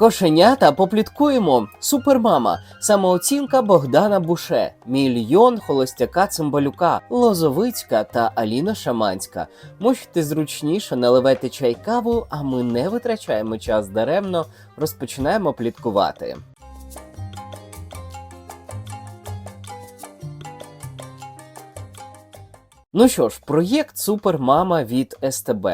Кошенята попліткуємо. Супермама. Самооцінка Богдана Буше. Мільйон холостяка Цимбалюка, Лозовицька та Аліна Шаманська. Можете зручніше наливайте чай каву, а ми не витрачаємо час даремно. Розпочинаємо пліткувати. Ну що ж, проєкт Супермама від СТБ.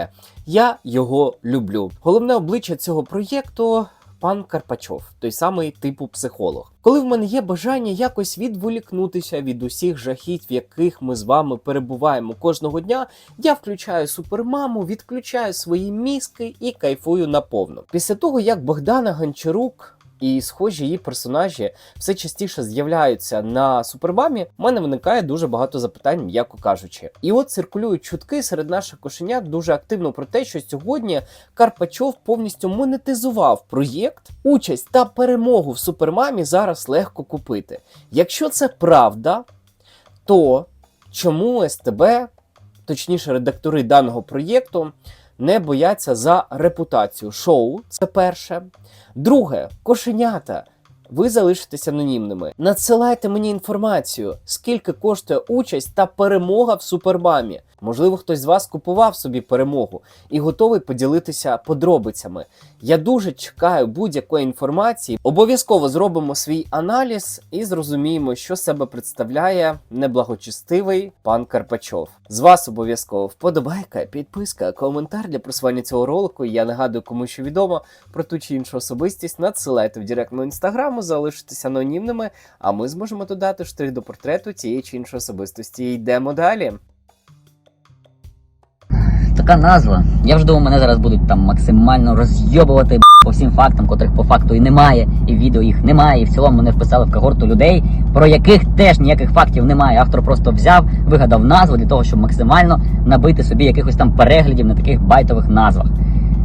Я його люблю. Головне обличчя цього проєкту пан Карпачов, той самий типу психолог. Коли в мене є бажання якось відволікнутися від усіх жахіть, в яких ми з вами перебуваємо кожного дня, я включаю супермаму, відключаю свої мізки і кайфую наповну. Після того, як Богдана Гончарук. І схожі її персонажі все частіше з'являються на супермамі. У мене виникає дуже багато запитань, м'яко кажучи. І от циркулюють чутки серед наших кошенят дуже активно про те, що сьогодні Карпачов повністю монетизував проєкт. Участь та перемогу в супермамі зараз легко купити. Якщо це правда, то чому СТБ, точніше, редактори даного проєкту, не бояться за репутацію шоу? Це перше. Друге, кошенята. Ви залишитесь анонімними. Надсилайте мені інформацію, скільки коштує участь та перемога в супермамі. Можливо, хтось з вас купував собі перемогу і готовий поділитися подробицями. Я дуже чекаю будь-якої інформації. Обов'язково зробимо свій аналіз і зрозуміємо, що себе представляє неблагочестивий пан Карпачов. З вас обов'язково вподобайка, підписка, коментар для просування цього ролику. Я нагадую, кому що відомо про ту чи іншу особистість. Надсилайте в директ мого інстаграму, залишитесь анонімними, а ми зможемо додати штрих до портрету тієї чи іншої особистості. Йдемо далі. Така назва. Я вже думав, мене зараз будуть там максимально розйобувати по всім фактам, котрих по факту і немає, і відео їх немає. І в цілому мене вписали в когорту людей, про яких теж ніяких фактів немає. Автор просто взяв, вигадав назву для того, щоб максимально набити собі якихось там переглядів на таких байтових назвах.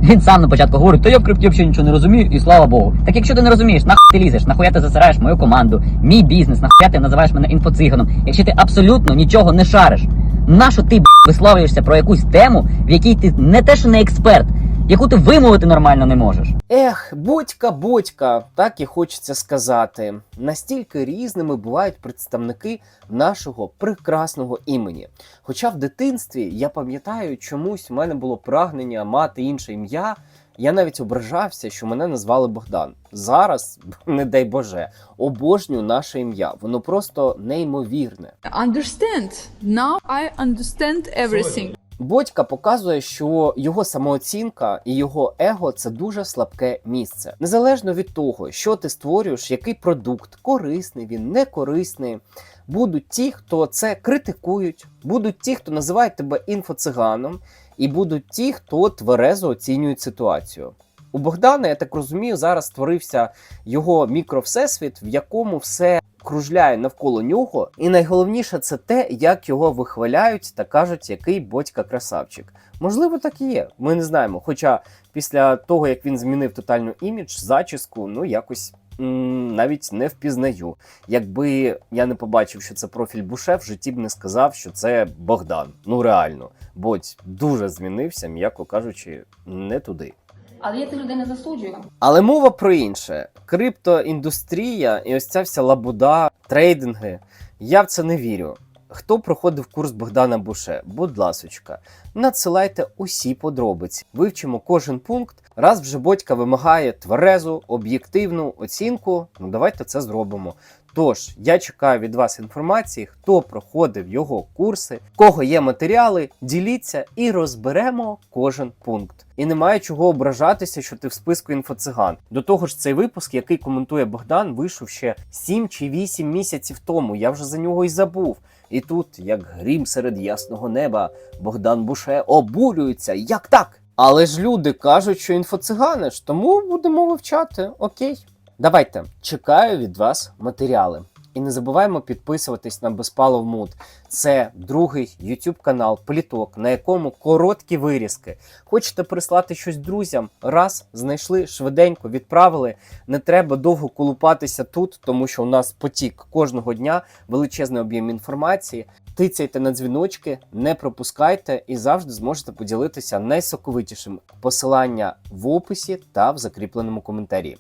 Він сам на початку говорить, то я в крипті взагалі нічого не розумію, і слава Богу. Так якщо ти не розумієш, нахуй ти лізеш, нахуя ти засираєш мою команду, мій бізнес, нахуя ти називаєш мене інфоциганом, якщо ти абсолютно нічого не шариш. Нащо ти б, висловлюєшся про якусь тему, в якій ти не те, що не експерт, яку ти вимовити нормально не можеш? Ех, будька, будька, так і хочеться сказати. Настільки різними бувають представники нашого прекрасного імені. Хоча в дитинстві я пам'ятаю, чомусь в мене було прагнення мати інше ім'я. Я навіть ображався, що мене назвали Богдан. Зараз, не дай Боже, обожнюю наше ім'я. Воно просто неймовірне. understand. Now I understand everything. Бодька показує, що його самооцінка і його его це дуже слабке місце. Незалежно від того, що ти створюєш, який продукт, корисний він, не корисний. Будуть ті, хто це критикують, будуть ті, хто називають тебе інфоциганом, і будуть ті, хто тверезо оцінюють ситуацію. У Богдана, я так розумію, зараз створився його мікровсесвіт, в якому все кружляє навколо нього. І найголовніше це те, як його вихваляють та кажуть, який бодька красавчик. Можливо, так і є. Ми не знаємо. Хоча після того, як він змінив тотальну імідж, зачіску, ну якось. Навіть не впізнаю. Якби я не побачив, що це профіль Буше, в житті б не сказав, що це Богдан. Ну реально, бодь дуже змінився, м'яко кажучи, не туди. Але я цих людей не засуджую. Але мова про інше: криптоіндустрія і ось ця вся лабуда, трейдинги. Я в це не вірю. Хто проходив курс Богдана Буше? Будь ласочка, надсилайте усі подробиці. Вивчимо кожен пункт. Раз вже батька вимагає тверезу, об'єктивну оцінку. Ну давайте це зробимо. Тож я чекаю від вас інформації, хто проходив його курси, в кого є матеріали, діліться і розберемо кожен пункт. І немає чого ображатися, що ти в списку інфоциган. До того ж, цей випуск, який коментує Богдан, вийшов ще 7 чи 8 місяців тому. Я вже за нього й забув. І тут, як грім серед ясного неба, Богдан Буше обурюється. Як так? Але ж люди кажуть, що інфоцигани ж, тому будемо вивчати. Окей. Давайте чекаю від вас матеріали. І не забуваємо підписуватись на Безпалов Муд. Це другий YouTube канал Пліток, на якому короткі вирізки. Хочете прислати щось друзям? Раз знайшли швиденько, відправили. Не треба довго колупатися тут, тому що у нас потік кожного дня величезний об'єм інформації. Тицяйте на дзвіночки, не пропускайте і завжди зможете поділитися найсоковитішим. Посилання в описі та в закріпленому коментарі.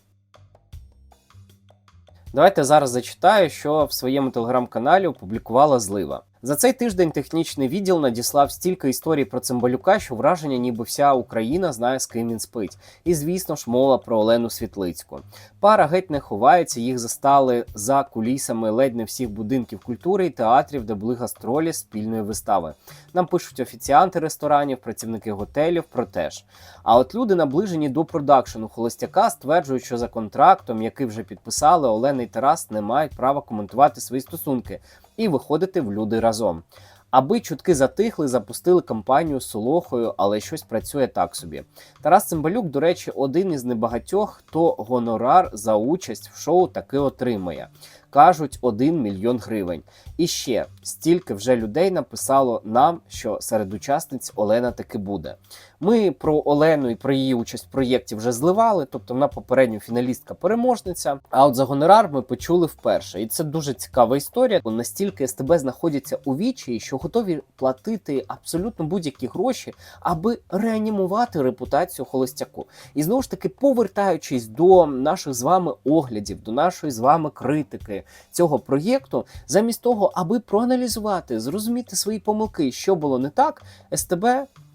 Давайте зараз зачитаю, що в своєму телеграм-каналі опублікувала злива. За цей тиждень технічний відділ надіслав стільки історій про Цимбалюка, що враження, ніби вся Україна знає, з ким він спить. І звісно ж, мова про Олену Світлицьку. Пара геть не ховається, їх застали за кулісами ледь не всіх будинків культури і театрів, де були гастролі спільної вистави. Нам пишуть офіціанти ресторанів, працівники готелів про те. А от люди, наближені до продакшену холостяка, стверджують, що за контрактом, який вже підписали, Олена і Тарас не мають права коментувати свої стосунки і виходити в люди разом. Аби чутки затихли, запустили кампанію з Солохою, але щось працює так собі. Тарас Цимбалюк, до речі, один із небагатьох, хто гонорар за участь в шоу таки отримає. Кажуть, 1 мільйон гривень. І ще стільки вже людей написало нам, що серед учасниць Олена таки буде. Ми про Олену і про її участь в проєкті вже зливали, тобто вона попередньо фіналістка-переможниця. А от за гонорар ми почули вперше. І це дуже цікава історія. Настільки СТБ знаходяться у вічі, що готові платити абсолютно будь-які гроші, аби реанімувати репутацію холостяку. І знову ж таки, повертаючись до наших з вами оглядів, до нашої з вами критики цього проєкту, замість того, аби проаналізувати, зрозуміти свої помилки, що було не так, СТБ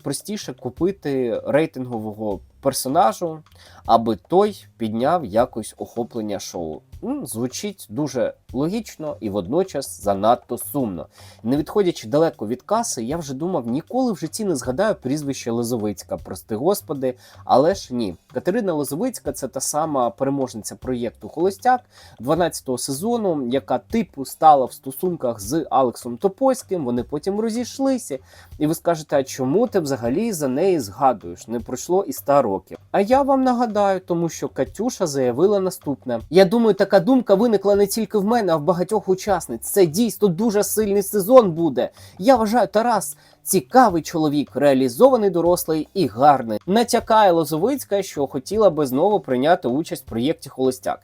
простіше купити рейтингового персонажу, аби той підняв якось охоплення шоу. Звучить дуже логічно і водночас занадто сумно. Не відходячи далеко від каси, я вже думав, ніколи в житті не згадаю прізвище Лозовицька, прости господи, але ж ні. Катерина Лозовицька це та сама переможниця проєкту Холостяк 12-го сезону, яка типу стала в стосунках з Алексом Топольським. Вони потім розійшлися. І ви скажете, а чому ти взагалі за неї згадуєш? Не пройшло і 100 років. А я вам нагадаю, тому що Катюша заявила наступне: я думаю, така думка виникла не тільки в мене, а в багатьох учасниць. Це дійсно дуже сильний сезон буде. Я вважаю, Тарас цікавий чоловік, реалізований дорослий і гарний. Натякає Лозовицька, що хотіла би знову прийняти участь в проєкті Холостяк.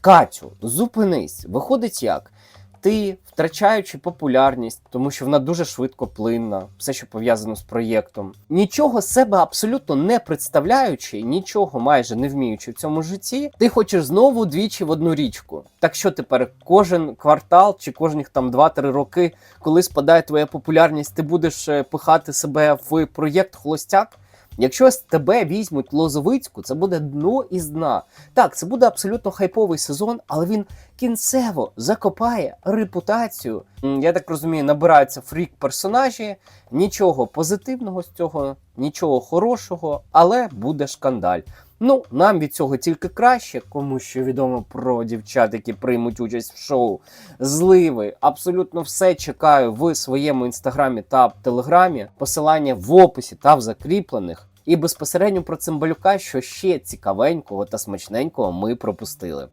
Катю, зупинись. Виходить як? Ти, втрачаючи популярність, тому що вона дуже швидко плинна, все, що пов'язано з проєктом, нічого себе абсолютно не представляючи, нічого майже не вміючи в цьому житті, ти хочеш знову двічі в одну річку. Так що тепер кожен квартал чи кожних там 2-3 роки, коли спадає твоя популярність, ти будеш е, пихати себе в проєкт Холостяк? Якщо тебе візьмуть Лозовицьку, це буде дно із дна. Так, це буде абсолютно хайповий сезон, але він кінцево закопає репутацію. Я так розумію, набираються фрік персонажі, нічого позитивного з цього, нічого хорошого, але буде шкандаль. Ну, нам від цього тільки краще, кому що відомо про дівчат, які приймуть участь в шоу. Зливи. Абсолютно все чекаю в своєму інстаграмі та телеграмі. Посилання в описі та в закріплених. І безпосередньо про цимбалюка, що ще цікавенького та смачненького ми пропустили.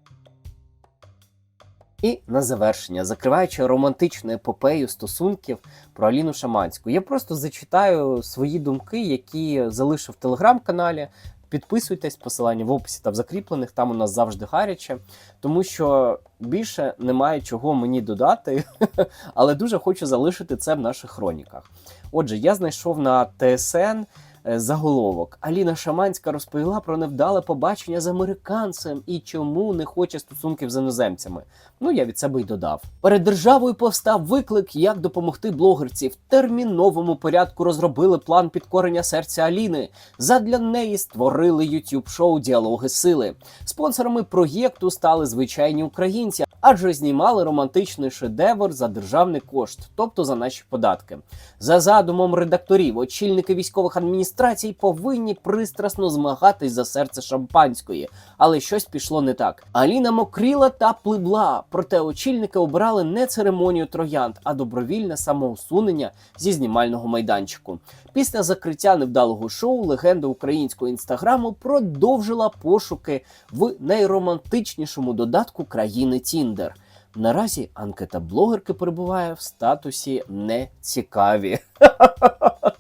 І на завершення, закриваючи романтичну епопею стосунків про Аліну Шаманську, я просто зачитаю свої думки, які залишив в телеграм-каналі. Підписуйтесь, посилання в описі та в закріплених, там у нас завжди гаряче, тому що більше немає чого мені додати, але дуже хочу залишити це в наших хроніках. Отже, я знайшов на ТСН заголовок. Аліна Шаманська розповіла про невдале побачення з американцем і чому не хоче стосунків з іноземцями. Ну, я від себе й додав. Перед державою повстав виклик, як допомогти блогерці. В терміновому порядку розробили план підкорення серця Аліни. Задля неї створили youtube шоу Діалоги сили. Спонсорами проєкту стали звичайні українці, адже знімали романтичний шедевр за державний кошт, тобто за наші податки. За задумом редакторів, очільники військових адміністрацій повинні пристрасно змагатись за серце шампанської, але щось пішло не так. Аліна мокріла та пливла. Проте очільники обирали не церемонію троянд, а добровільне самоусунення зі знімального майданчику. Після закриття невдалого шоу легенда українського інстаграму продовжила пошуки в найромантичнішому додатку країни Тіндер. Наразі анкета блогерки перебуває в статусі нецікаві.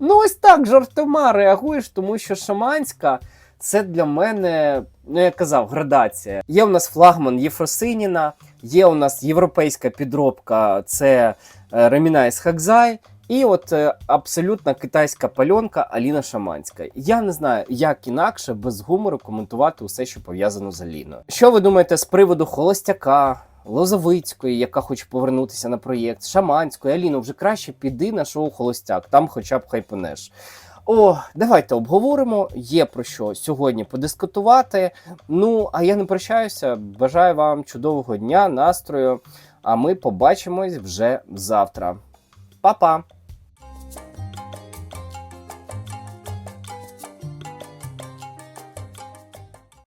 ну, ось так жартома реагуєш, тому що шаманська це для мене, ну я казав, градація. Є у нас флагман Єфросиніна, є у нас європейська підробка, це е, Ремінайс Хакзай. І от е, абсолютно китайська пальонка Аліна Шаманська. Я не знаю, як інакше без гумору коментувати усе, що пов'язано з Аліною. Що ви думаєте з приводу холостяка? Лозовицької, яка хоче повернутися на проєкт, Шаманської, Аліно, вже краще піди на шоу Холостяк, там хоча б хайпанеш. О, давайте обговоримо. Є про що сьогодні подискутувати. Ну, а я не прощаюся. Бажаю вам чудового дня, настрою. А ми побачимось вже завтра. Па-па!